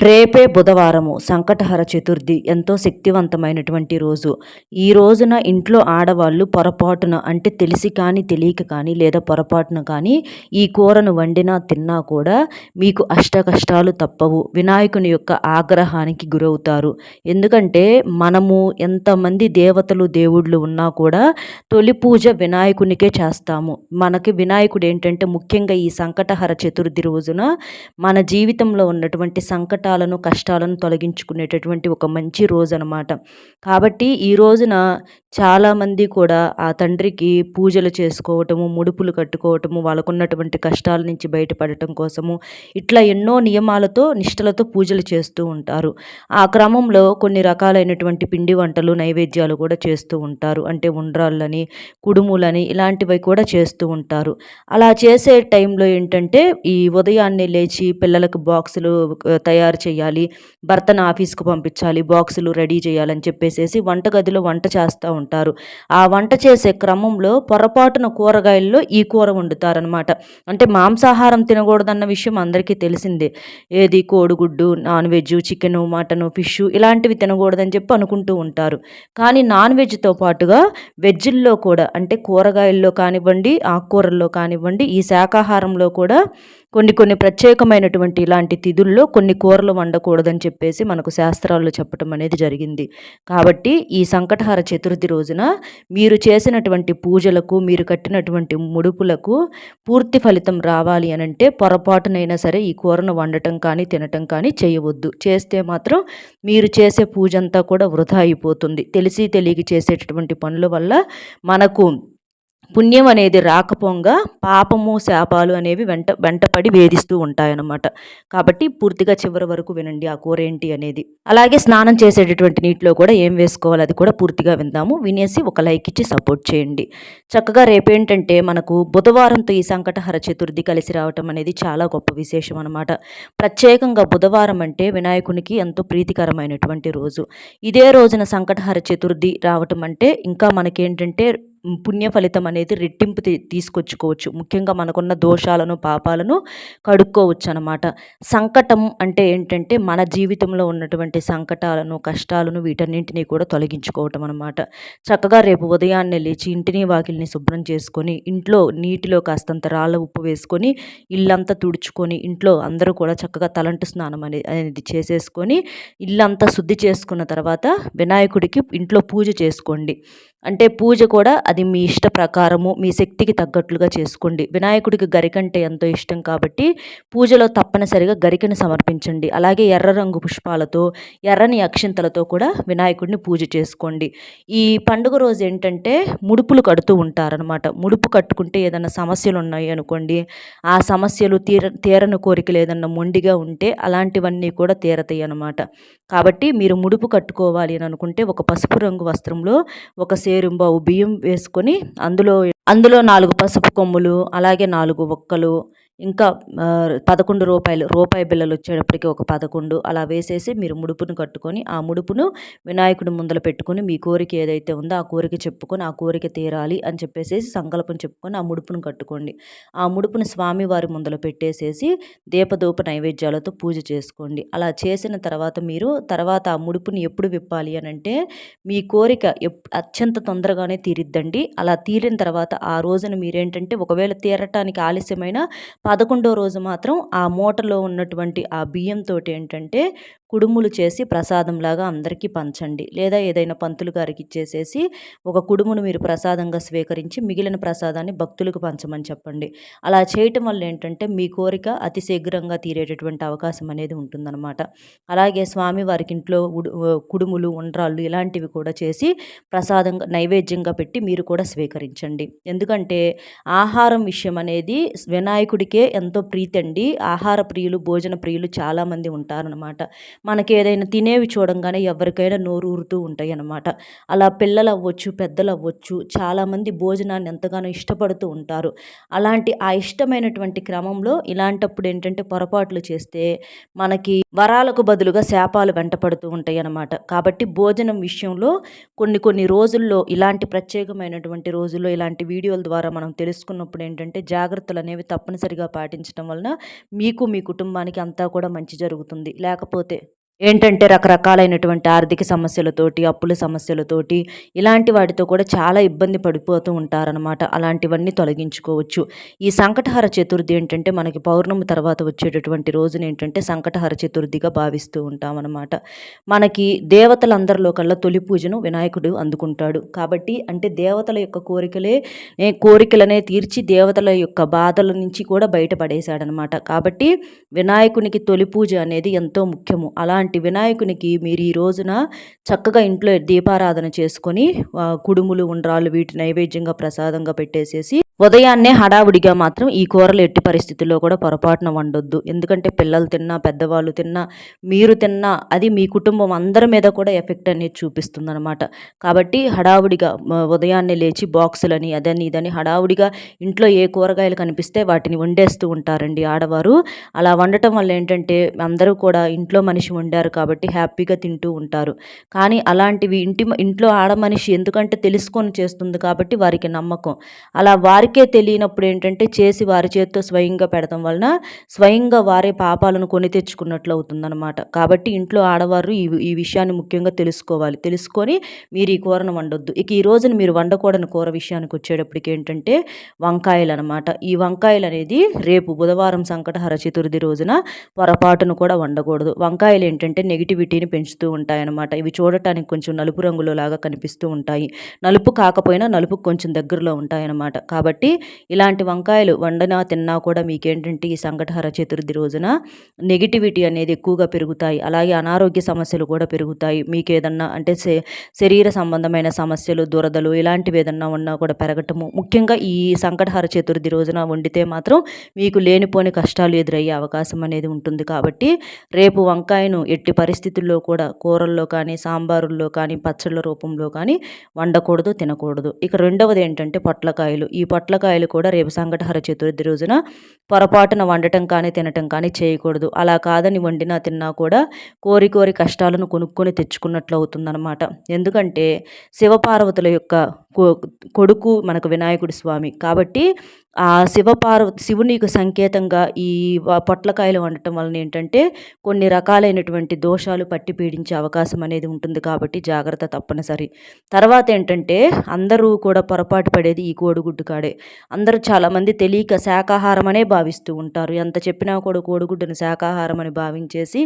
రేపే బుధవారము సంకటహర చతుర్థి. ఎంతో శక్తివంతమైనటువంటి రోజు. ఈ రోజున ఇంట్లో ఆడవాళ్ళు పొరపాటున అంటే తెలిసి కానీ తెలియక కానీ లేదా పొరపాటున కానీ ఈ కూరను వండినా తిన్నా కూడా మీకు అష్ట కష్టాలు తప్పవు. వినాయకుని యొక్క ఆగ్రహానికి గురవుతారు. ఎందుకంటే మనము ఎంతమంది దేవతలు దేవుళ్ళు ఉన్నా కూడా తొలి పూజ వినాయకునికే చేస్తాము. మనకి వినాయకుడు ఏంటంటే ముఖ్యంగా ఈ సంకటహర చతుర్థి రోజున మన జీవితంలో ఉన్నటువంటి సంకట కష్టాలను కష్టాలను తొలగించుకునేటటువంటి ఒక మంచి రోజు అనమాట కాబట్టి ఈ రోజున చాలామంది కూడా ఆ తండ్రికి పూజలు చేసుకోవటము ముడుపులు కట్టుకోవటము వాళ్ళకున్నటువంటి కష్టాల నుంచి బయటపడటం కోసము ఇట్లా ఎన్నో నియమాలతో నిష్టలతో పూజలు చేస్తూ ఉంటారు. ఆ క్రమంలో కొన్ని రకాలైనటువంటి పిండి వంటలు నైవేద్యాలు కూడా చేస్తూ ఉంటారు. అంటే ఉండ్రాళ్ళని కుడుములని ఇలాంటివి కూడా చేస్తూ ఉంటారు. అలా చేసే టైంలో ఏంటంటే ఈ ఉదయాన్నే లేచి పిల్లలకు బాక్సులు తయారు చేయాలి భర్తను ఆఫీస్కి పంపించాలి బాక్సులు రెడీ చేయాలని చెప్పేసి వంటగదిలో వంట చేస్తూ ఉంటారు. ఆ వంట చేసే క్రమంలో పొరపాటున కూరగాయల్లో ఈ కూర వండుతారనమాట అంటే మాంసాహారం తినకూడదన్న విషయం అందరికీ తెలిసిందే. ఏది కోడిగుడ్డు non veg chicken mutton fish ఇలాంటివి తినకూడదని చెప్పి అనుకుంటూ ఉంటారు. కానీ నాన్ వెజ్తో పాటుగా వెజ్ల్లో కూడా అంటే కూరగాయల్లో కానివ్వండి ఆకుకూరల్లో కానివ్వండి ఈ శాకాహారంలో కూడా కొన్ని కొన్ని ప్రత్యేకమైనటువంటి ఇలాంటి తిథుల్లో కొన్ని కూరలు వండకూడదని చెప్పేసి మనకు శాస్త్రాల్లో చెప్పడం అనేది జరిగింది. కాబట్టి ఈ సంకటహార చతుర్థి రోజున మీరు చేసినటువంటి పూజలకు మీరు కట్టినటువంటి ముడుపులకు పూర్తి ఫలితం రావాలి అని అంటే పొరపాటునైనా సరే ఈ కూరను వండటం కానీ తినటం కానీ చేయవద్దు. చేస్తే మాత్రం మీరు చేసే పూజ అంతా కూడా వృధా అయిపోతుంది. తెలిసి తెలియక చేసేటటువంటి పనుల వల్ల మనకు పుణ్యం అనేది రాకపోగా పాపము శాపాలు అనేవి వెంట వెంటపడి వేధిస్తూ ఉంటాయన్నమాట. కాబట్టి పూర్తిగా చివరి వరకు వినండి ఆ కూర ఏంటి అనేది. అలాగే స్నానం చేసేటటువంటి నీటిలో కూడా ఏం వేసుకోవాలి అది కూడా పూర్తిగా విందాము. వినేసి ఒక లైక్ ఇచ్చి సపోర్ట్ చేయండి. చక్కగా రేపేంటంటే మనకు బుధవారంతో ఈ సంకటహర చతుర్థి కలిసి రావటం అనేది చాలా గొప్ప విశేషం అనమాట ప్రత్యేకంగా బుధవారం అంటే వినాయకునికి ఎంతో ప్రీతికరమైనటువంటి రోజు. ఇదే రోజున సంకటహర చతుర్థి రావటం అంటే ఇంకా మనకేంటంటే పుణ్య ఫలితం అనేది రెట్టింపు తీసుకొచ్చుకోవచ్చు. ముఖ్యంగా మనకున్న దోషాలను పాపాలను కడుక్కోవచ్చు అనమాట సంకటం అంటే ఏంటంటే మన జీవితంలో ఉన్నటువంటి సంకటాలను కష్టాలను వీటన్నింటినీ కూడా తొలగించుకోవటం అనమాట చక్కగా రేపు ఉదయాన్నే లేచి ఇంటిని వాకిల్ని శుభ్రం చేసుకొని ఇంట్లో నీటిలో కాస్తంత రాళ్ళ ఉప్పు వేసుకొని ఇల్లంతా తుడుచుకొని ఇంట్లో అందరూ కూడా చక్కగా తలంటు స్నానం అనేది అనేది చేసేసుకొని ఇల్లంతా శుద్ధి చేసుకున్న తర్వాత వినాయకుడికి ఇంట్లో పూజ చేసుకోండి. అంటే పూజ కూడా అది మీ ఇష్ట ప్రకారము మీ శక్తికి తగ్గట్లుగా చేసుకోండి. వినాయకుడికి గరికంటే ఎంతో ఇష్టం కాబట్టి పూజలో తప్పనిసరిగా గరికను సమర్పించండి. అలాగే ఎర్ర రంగు పుష్పాలతో ఎర్రని అక్షింతలతో కూడా వినాయకుడిని పూజ చేసుకోండి. ఈ పండుగ రోజు ఏంటంటే ముడుపులు కడుతూ ఉంటారనమాట ముడుపు కట్టుకుంటే ఏదైనా సమస్యలు ఉన్నాయి అనుకోండి ఆ సమస్యలు తీర తీరని కోరికలు ఏదన్నా మొండిగా ఉంటే అలాంటివన్నీ కూడా తీరతాయి అనమాట కాబట్టి మీరు ముడుపు కట్టుకోవాలి అని అనుకుంటే ఒక పసుపు రంగు వస్త్రంలో ఒక సేరుంబావు బియ్యం వేసుకొని అందులో అందులో నాలుగు పసుపు కొమ్ములు అలాగే నాలుగు ఒక్కలు ఇంకా పదకొండు రూపాయలు రూపాయి బిళ్ళలు వచ్చేటప్పటికి ఒక పదకొండు అలా వేసేసి మీరు ముడుపును కట్టుకొని ఆ ముడుపును వినాయకుడి ముందల పెట్టుకొని మీ కోరిక ఏదైతే ఉందో ఆ కోరిక చెప్పుకొని ఆ కోరిక తీరాలి అని చెప్పేసి సంకల్పం చెప్పుకొని ఆ ముడుపును కట్టుకోండి. ఆ ముడుపును స్వామివారి ముందల పెట్టేసేసి దీపదూప నైవేద్యాలతో పూజ చేసుకోండి. అలా చేసిన తర్వాత మీరు తర్వాత ఆ ముడుపుని ఎప్పుడు విప్పాలి అని అంటే మీ కోరిక అత్యంత తొందరగానే తీరిద్దండి. అలా తీరిన తర్వాత ఆ రోజున మీరేంటంటే ఒకవేళ తీరటానికి ఆలస్యమైన పదకొండో రోజు మాత్రం ఆ మూటలో ఉన్నటువంటి ఆ బియ్యంతో ఏంటంటే కుడుములు చేసి ప్రసాదంలాగా అందరికీ పంచండి. లేదా ఏదైనా పంతులు గారికి ఇచ్చేసేసి ఒక కుడుమును మీరు ప్రసాదంగా స్వీకరించి మిగిలిన ప్రసాదాన్ని భక్తులకు పంచమని చెప్పండి. అలా చేయటం వల్ల ఏంటంటే మీ కోరిక అతి శీఘ్రంగా తీరేటటువంటి అవకాశం అనేది ఉంటుందన్నమాట. అలాగే స్వామి వారికి ఇంట్లో కుడుములు ఉండ్రాళ్ళు ఇలాంటివి కూడా చేసి ప్రసాదంగా నైవేద్యంగా పెట్టి మీరు కూడా స్వీకరించండి. ఎందుకంటే ఆహారం విషయం అనేది వినాయకుడికే ఎంతో ప్రీతి అండి ఆహార ప్రియులు భోజన ప్రియులు చాలామంది ఉంటారనమాట మనకి ఏదైనా తినేవి చూడంగానే ఎవరికైనా నోరు ఊరుతూ ఉంటాయి అన్నమాట అలా పిల్లలు అవ్వచ్చు పెద్దలు అవ్వచ్చు చాలామంది భోజనాన్ని ఎంతగానో ఇష్టపడుతూ ఉంటారు. అలాంటి ఆ ఇష్టమైనటువంటి క్రమంలో ఇలాంటప్పుడు ఏంటంటే పొరపాట్లు చేస్తే మనకి వరాలకు బదులుగా శాపాలు వెంటపడుతూ ఉంటాయి అన్నమాట కాబట్టి భోజనం విషయంలో కొన్ని కొన్ని రోజుల్లో ఇలాంటి ప్రత్యేకమైనటువంటి రోజుల్లో ఇలాంటి వీడియోల ద్వారా మనం తెలుసుకున్నప్పుడు ఏంటంటే జాగ్రత్తలు అనేవి తప్పనిసరిగా పాటించడం వలన మీకు మీ కుటుంబానికి అంతా కూడా మంచి జరుగుతుంది. లేకపోతే ఏంటంటే రకరకాలైనటువంటి ఆర్థిక సమస్యలతోటి అప్పుల సమస్యలతోటి ఇలాంటి వాటితో కూడా చాలా ఇబ్బంది పడిపోతూ ఉంటారనమాట అలాంటివన్నీ తొలగించుకోవచ్చు. ఈ సంకటహర చతుర్థి ఏంటంటే మనకి పౌర్ణమి తర్వాత వచ్చేటటువంటి రోజున ఏంటంటే సంకటహర చతుర్థిగా భావిస్తూ ఉంటామన్నమాట. మనకి దేవతలందరిలో కల్లా తొలి పూజను వినాయకుడు అందుకుంటాడు. కాబట్టి అంటే దేవతల యొక్క కోరికలే కోరికలనే తీర్చి దేవతల యొక్క బాధల నుంచి కూడా బయటపడేశాడనమాట కాబట్టి వినాయకునికి తొలి పూజ అనేది ఎంతో ముఖ్యము. అలాంటి అలాంటి వినాయకునికి మీరు ఈ రోజున చక్కగా ఇంట్లో దీపారాధన చేసుకొని కుడుములు ఉండ్రాలు వీటి నైవేద్యంగా ప్రసాదంగా పెట్టేసేసి ఉదయాన్నే హడావుడిగా మాత్రం ఈ కూరలు ఎట్టి పరిస్థితుల్లో కూడా పొరపాటున వండొద్దు. ఎందుకంటే పిల్లలు తిన్నా పెద్దవాళ్ళు తిన్నా మీరు తిన్నా అది మీ కుటుంబం అందరి మీద కూడా ఎఫెక్ట్ అనేది చూపిస్తుందన్నమాట. కాబట్టి హడావుడిగా ఉదయాన్నే లేచి బాక్సులని అదని ఇదని హడావుడిగా ఇంట్లో ఏ కూరగాయలు కనిపిస్తే వాటిని వండేస్తూ ఉంటారండి ఆడవారు. అలా వండటం వల్ల ఏంటంటే అందరూ కూడా ఇంట్లో మనిషి వండారు కాబట్టి హ్యాపీగా తింటూ ఉంటారు. కానీ అలాంటివి ఇంటి ఇంట్లో ఆడ మనిషి ఎందుకంటే తెలుసుకొని చేస్తుంది కాబట్టి వారికి నమ్మకం. అలా వారి వారికే తెలియనప్పుడు ఏంటంటే చేసి వారి చేతితో స్వయంగా పెడతాం వలన స్వయంగా వారే పాపాలను కొని తెచ్చుకున్నట్లు అవుతుందన్నమాట. కాబట్టి ఇంట్లో ఆడవారు ఈ ఈ విషయాన్ని ముఖ్యంగా తెలుసుకోవాలి. తెలుసుకొని మీరు ఈ కూరను వండొద్దు. ఇక ఈ రోజున మీరు వండకూడని కూర విషయానికి వచ్చేటప్పటికి ఏంటంటే వంకాయలు అనమాట ఈ వంకాయలు అనేది రేపు బుధవారం సంకటహర చతుర్థి రోజున పొరపాటును కూడా వండకూడదు. వంకాయలు ఏంటంటే నెగిటివిటీని పెంచుతూ ఉంటాయన్నమాట. ఇవి చూడటానికి కొంచెం నలుపు రంగులో లాగా కనిపిస్తూ ఉంటాయి. నలుపు కాకపోయినా నలుపు కొంచెం దగ్గరలో ఉంటాయన్నమాట. కాబట్టి కాబట్టి ఇలాంటి వంకాయలు వండనా తిన్నా కూడా మీకేంటంటే ఈ సంకటహర చతుర్థి రోజున నెగిటివిటీ అనేది ఎక్కువగా పెరుగుతాయి. అలాగే అనారోగ్య సమస్యలు కూడా పెరుగుతాయి. మీకు ఏదన్నా అంటే శరీర సంబంధమైన సమస్యలు దురదలు ఇలాంటివి ఏదన్నా ఉన్నా కూడా పెరగటము. ముఖ్యంగా ఈ సంకటహర చతుర్థి రోజున వండితే మాత్రం మీకు లేనిపోని కష్టాలు ఎదురయ్యే అవకాశం అనేది ఉంటుంది. కాబట్టి రేపు వంకాయను ఎట్టి పరిస్థితుల్లో కూడా కూరల్లో కానీ సాంబారుల్లో కానీ పచ్చళ్ళ రూపంలో కానీ వండకూడదు తినకూడదు. ఇక రెండవది ఏంటంటే పొట్లకాయలు. ఈ పొట్ల పొట్లకాయలు కూడా రేపు సంకటహర చతుర్థి రోజున పొరపాటున వండటం కానీ తినటం కానీ చేయకూడదు. అలా కాదని వండినా తిన్నా కూడా కోరి కోరి కష్టాలను కొనుక్కొని తెచ్చుకున్నట్లు అవుతుందన్నమాట. ఎందుకంటే శివపార్వతుల యొక్క కొడుకు మనకు వినాయకుడి స్వామి. కాబట్టి ఆ శివపార్వతి శివునికి సంకేతంగా ఈ పొట్లకాయలు వండటం వలన ఏంటంటే కొన్ని రకాలైనటువంటి దోషాలు పట్టి పీడించే అవకాశం అనేది ఉంటుంది కాబట్టి జాగ్రత్త తప్పనిసరి. తర్వాత ఏంటంటే అందరూ కూడా పొరపాటు పడేది ఈ కోడిగుడ్డు కాడే. అందరూ చాలామంది తెలియక శాకాహారం అనే భావిస్తూ ఉంటారు. ఎంత చెప్పినా కూడా కోడిగుడ్డును శాకాహారం అని భావించేసి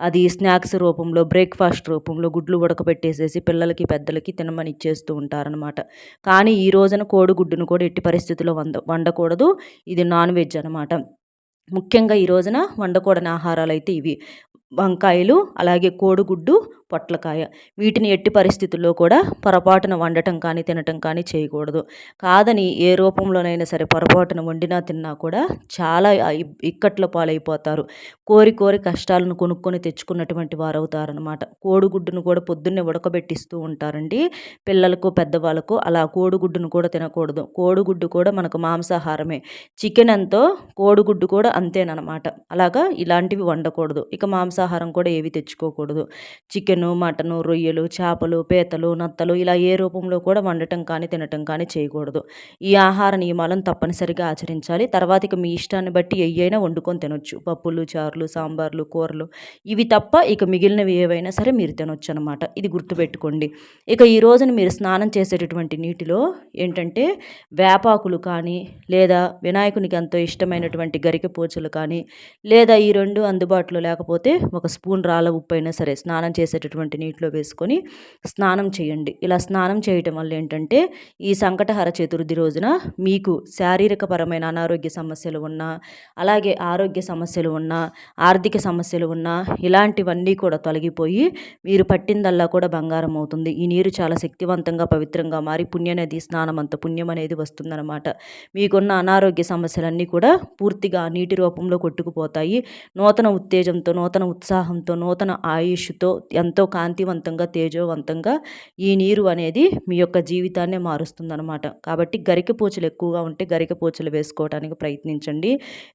అది స్నాక్స్ రూపంలో బ్రేక్ఫాస్ట్ రూపంలో గుడ్లు ఉడకబెట్టేసేసి పిల్లలకి పెద్దలకి తినమని ఇచ్చేస్తూ ఉంటారనమాట కానీ ఈ రోజున కోడిగుడ్డును కూడా ఎట్టి పరిస్థితుల్లో వంద వండకూడదు. ఇది నాన్ వెజ్ అనమాట ముఖ్యంగా ఈ రోజున వండకూడని ఆహారాలు అయితే ఇవి. వంకాయలు అలాగే కోడిగుడ్డు పొట్లకాయ. వీటిని ఎట్టి పరిస్థితుల్లో కూడా పొరపాటున వండటం కానీ తినటం కానీ చేయకూడదు. కాదని ఏ రూపంలోనైనా సరే పొరపాటున వండినా తిన్నా కూడా చాలా ఇక్కట్ల పాలైపోతారు. కోరి కోరి కష్టాలను కొనుక్కొని తెచ్చుకున్నటువంటి వారు అవుతారనమాట కోడిగుడ్డును కూడా పొద్దున్నే ఉడకబెట్టిస్తూ ఉంటారండి. పిల్లలకు పెద్దవాళ్ళకు అలా కోడిగుడ్డును కూడా తినకూడదు. కోడిగుడ్డు కూడా మనకు మాంసాహారమే. చికెన్ ఎంతో కోడిగుడ్డు కూడా అంతేనమాట అలాగా ఇలాంటివి వండకూడదు. ఇక మాంసాహారం కూడా ఏవి తెచ్చుకోకూడదు. చికెన్ చికెను మటను రొయ్యలు చేపలు పీతలు నత్తలు ఇలా ఏ రూపంలో కూడా వండటం కానీ తినటం కానీ చేయకూడదు. ఈ ఆహార నియమాలను తప్పనిసరిగా ఆచరించాలి. తర్వాత ఇక మీ ఇష్టాన్ని బట్టి ఏయైనా వండుకొని తినొచ్చు. పప్పులు చారులు సాంబార్లు కూరలు ఇవి తప్ప ఇక మిగిలినవి ఏవైనా సరే మీరు తినొచ్చు అనమాట ఇది గుర్తుపెట్టుకోండి. ఇక ఈ రోజున మీరు స్నానం చేసేటటువంటి నీటిలో ఏంటంటే వేపాకులు కానీ లేదా వినాయకునికి ఎంతో ఇష్టమైనటువంటి గరిక పూచలు కానీ లేదా ఈ రెండు అందుబాటులో లేకపోతే ఒక స్పూన్ రాళ్ళ ఉప్పు అయినా సరే స్నానం చేసేటటువంటి చేసేటటువంటి నీటిలో వేసుకొని స్నానం చేయండి. ఇలా స్నానం చేయటం వల్ల ఏంటంటే ఈ సంకటహర చతుర్థి రోజున మీకు శారీరకపరమైన అనారోగ్య సమస్యలు ఉన్నా అలాగే ఆరోగ్య సమస్యలు ఉన్నా ఆర్థిక సమస్యలు ఉన్నా ఇలాంటివన్నీ కూడా తొలగిపోయి మీరు పట్టిందల్లా కూడా బంగారం అవుతుంది. ఈ నీరు చాలా శక్తివంతంగా పవిత్రంగా మారి పుణ్యనది స్నానం అంత పుణ్యం అనేది వస్తుందన్నమాట. మీకున్న అనారోగ్య సమస్యలన్నీ కూడా పూర్తిగా నీటి రూపంలో కొట్టుకుపోతాయి. నూతన ఉత్తేజంతో నూతన ఉత్సాహంతో నూతన ఆయుష్తో ఎంత ఎంతో కాంతివంతంగా తేజోవంతంగా ఈ నీరు అనేది మీ యొక్క జీవితాన్నే మారుస్తుందనమాట కాబట్టి గరిక పూచలు ఎక్కువగా ఉంటే గరిక పూచలు వేసుకోవడానికి ప్రయత్నించండి.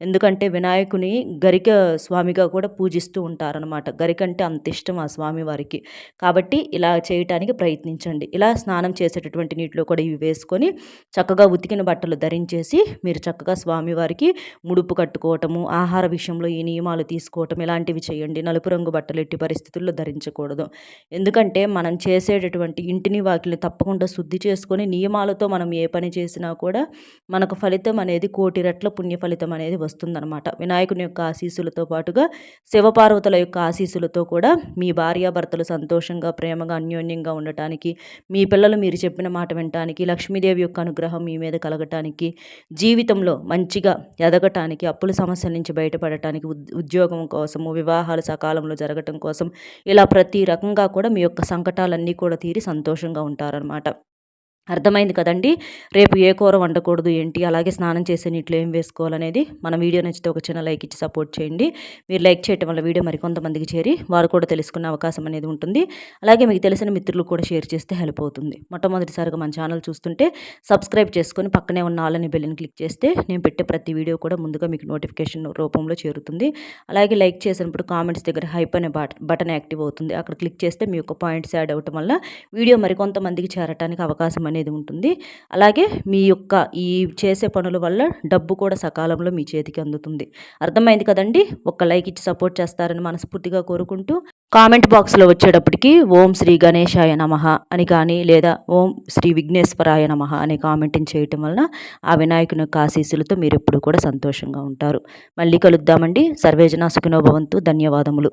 ఎందుకంటే వినాయకుని గరిక స్వామిగా కూడా పూజిస్తూ ఉంటారనమాట గరిక అంటే అంత ఇష్టం ఆ స్వామి వారికి. కాబట్టి ఇలా చేయటానికి ప్రయత్నించండి. ఇలా స్నానం చేసేటటువంటి నీటిలో కూడా ఇవి వేసుకొని చక్కగా ఉతికిన బట్టలు ధరించేసి మీరు చక్కగా స్వామివారికి ముడుపు కట్టుకోవటము ఆహార విషయంలో ఈ నియమాలు తీసుకోవటం ఇలాంటివి చేయండి. నలుపు రంగు బట్టలు ఎట్టి పరిస్థితుల్లో ధరించకూడదు. ఎందుకంటే మనం చేసేటటువంటి ఇంటిని వాకిల్ని తప్పకుండా శుద్ధి చేసుకొని నియమాలతో మనం ఏ పని చేసినా కూడా మనకు ఫలితం అనేది కోటి రెట్ల పుణ్య ఫలితం అనేది వస్తుందన్నమాట. వినాయకుని యొక్క ఆశీస్సులతో పాటుగా శివపార్వతుల యొక్క ఆశీస్సులతో కూడా మీ భార్యాభర్తలు సంతోషంగా ప్రేమగా అన్యోన్యంగా ఉండటానికి మీ పిల్లలు మీరు చెప్పిన మాట వినటానికి లక్ష్మీదేవి యొక్క అనుగ్రహం మీ మీద కలగటానికి జీవితంలో మంచిగా ఎదగటానికి అప్పుల సమస్యల నుంచి బయటపడటానికి ఉద్యోగం కోసము వివాహాలు సకాలంలో జరగటం కోసం ఇలా ప్రతి ఈ రకంగా కూడా మీ యొక్క సంకటాలన్నీ కూడా తీరి సంతోషంగా ఉంటారనమాట అర్థమైంది కదండి? రేపు ఏ కూర వండకూడదు ఏంటి? అలాగే స్నానం చేసే నీటిలో ఏం వేసుకోవాలనేది మన వీడియో నచ్చితే ఒక చిన్న లైక్ ఇచ్చి సపోర్ట్ చేయండి. మీరు లైక్ చేయటం వల్ల వీడియో మరికొంతమందికి చేరి వారు కూడా తెలుసుకునే అవకాశం అనేది ఉంటుంది. అలాగే మీకు తెలిసిన మిత్రులు కూడా షేర్ చేస్తే హెల్ప్ అవుతుంది. మొట్టమొదటిసారిగా మన ఛానల్ చూస్తుంటే సబ్స్క్రైబ్ చేసుకొని పక్కనే ఉన్న ఆలని బెల్లిని క్లిక్ చేస్తే నేను పెట్టే ప్రతి వీడియో కూడా ముందుగా మీకు నోటిఫికేషన్ రూపంలో చేరుతుంది. అలాగే లైక్ చేసినప్పుడు కామెంట్స్ దగ్గర హైప్ అనే బటన్ యాక్టివ్ అవుతుంది. అక్కడ క్లిక్ చేస్తే మీ యొక్క పాయింట్స్ యాడ్ అవ్వటం వల్ల వీడియో మరికొంతమందికి చేరటానికి అవకాశం అనేది ఉంటుంది. అలాగే మీ యొక్క ఈ చేసే పనుల వల్ల డబ్బు కూడా సకాలంలో మీ చేతికి అందుతుంది. అర్థమైంది కదండి? ఒక లైక్ ఇచ్చి సపోర్ట్ చేస్తారని మనస్ఫూర్తిగా కోరుకుంటూ కామెంట్ బాక్స్లో వచ్చేటప్పటికి ఓం శ్రీ గణేశాయ నమ అని కానీ లేదా ఓం శ్రీ విఘ్నేశ్వరాయ నమ అనే కామెంటింగ్ చేయటం వలన ఆ వినాయకుని యొక్క ఆశీస్సులతో మీరు ఎప్పుడు కూడా సంతోషంగా ఉంటారు. మళ్ళీ కలుద్దామండి. సర్వేజన సుఖినోభవంతు ధన్యవాదములు.